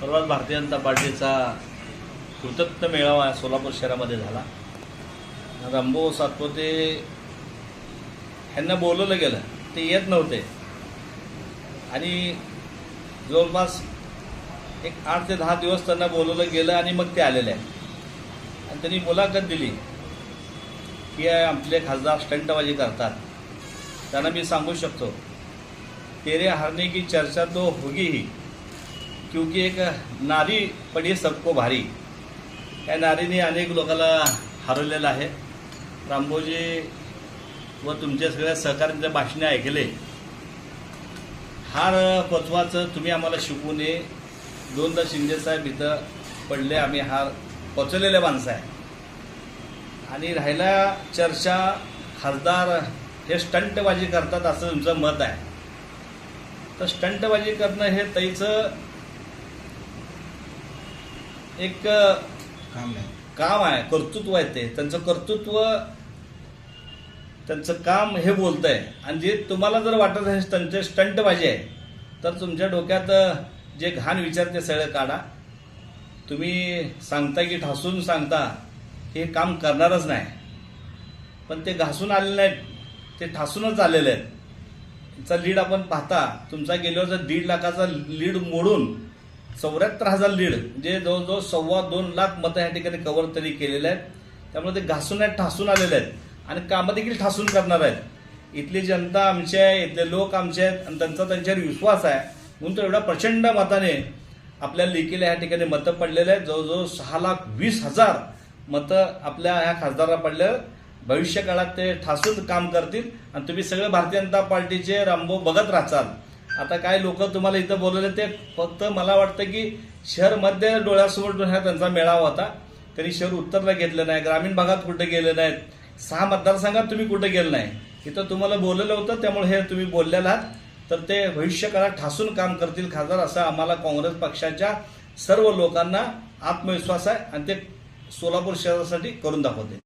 परवाच भारतीय जनता पार्टीचा कृतज्ञ मेळावा सोलापूर शहरामध्ये झाला. रामभाऊ सातपोते ह्यांना बोलवलं गेलं ते येत नव्हते. आणि जवळपास एक आठ ते दहा दिवस त्यांना बोलवलं गेलं आणि मग ते आलेले आहे आणि त्यांनी मुलाखत दिली की आपले खासदार स्टंटबाजी करतात. त्यांना मी सांगू शकतो तेरे हारने की चर्चा तो होगी ही. क्योंकि एक नारी पडी सबको भारी। या नारीने अनेक लोकांना हरवलेलं आहे. रामभोजी व तुमच्या सगळ्या सहकार्यांचे भाषणे ऐकले. हार पचवाचं तुम्ही आम्हाला शिकवू नये दोनदा शिंदेसाहेब इथं पडले आम्ही हार पचवलेले माणसं आहे. आणि राहिला चर्चा खासदार हे स्टंटबाजी करतात असं तुमचं मत आहे. तर स्टंटबाजी करणं हे ताईचं एक काम नाही. काम आहे कर्तृत्व आहे ते. त्यांचं कर्तृत्व त्यांचं काम हे बोलत आहे आणि जे तुम्हाला जर वाटत आहे त्यांचे स्टंटबाजी आहे तर तुमच्या डोक्यात जे घाण विचार ते सगळं काढा. तुम्ही सांगता की ठासून सांगता हे काम करणारच नाही. पण ते घासून आलेले नाहीत. ते ठासूनच आलेले आहेत. चा लीड आपण पाहता तुमचा गेल्यावर जर दीड लाखाचा लीड मोडून चौऱ्याहत्तर हजार लीड जे जवळजवळ सव्वा दोन लाख मतं या ठिकाणी कव्हर तरी केलेले आहेत. त्यामुळे ते घासून आहेत ठासून आलेले आहेत. आणि कामं देखील ठासून करणार आहेत. इथली जनता आमची आहे इथले लोक आमचे आहेत आणि त्यांचा त्यांच्यावर विश्वास आहे. म्हणून तो एवढा प्रचंड मताने आपल्या लेकीला या ठिकाणी मतं पडलेले आहेत. जवळजवळ सहा लाख वीस हजार मतं आपल्या ह्या खासदाराला पडल्या भविष्यकाळात ते ठासून काम करतील. आणि तुम्ही सगळे भारतीय जनता पार्टीचे रामभाऊ बघत राहचाल. आता काय लोक तुम्हाला इथं बोलवले ते फक्त मला वाटतं की शहरमध्ये डोळ्यासमोर हा त्यांचा मेळावा होता. तरी शहर उत्तरला घेतलं नाही ग्रामीण भागात कुठे गेले नाहीत. सहा मतदारसंघात तुम्ही कुठे गेले नाही. इथं तुम्हाला बोललेलं होतं त्यामुळे हे तुम्ही बोललेला आहात. तर ते भविष्यकाळात ठासून काम करतील खासदार असं आम्हाला काँग्रेस पक्षाच्या सर्व लोकांना आत्मविश्वास आहे आणि ते सोलापूर शहरासाठी करून दाखवते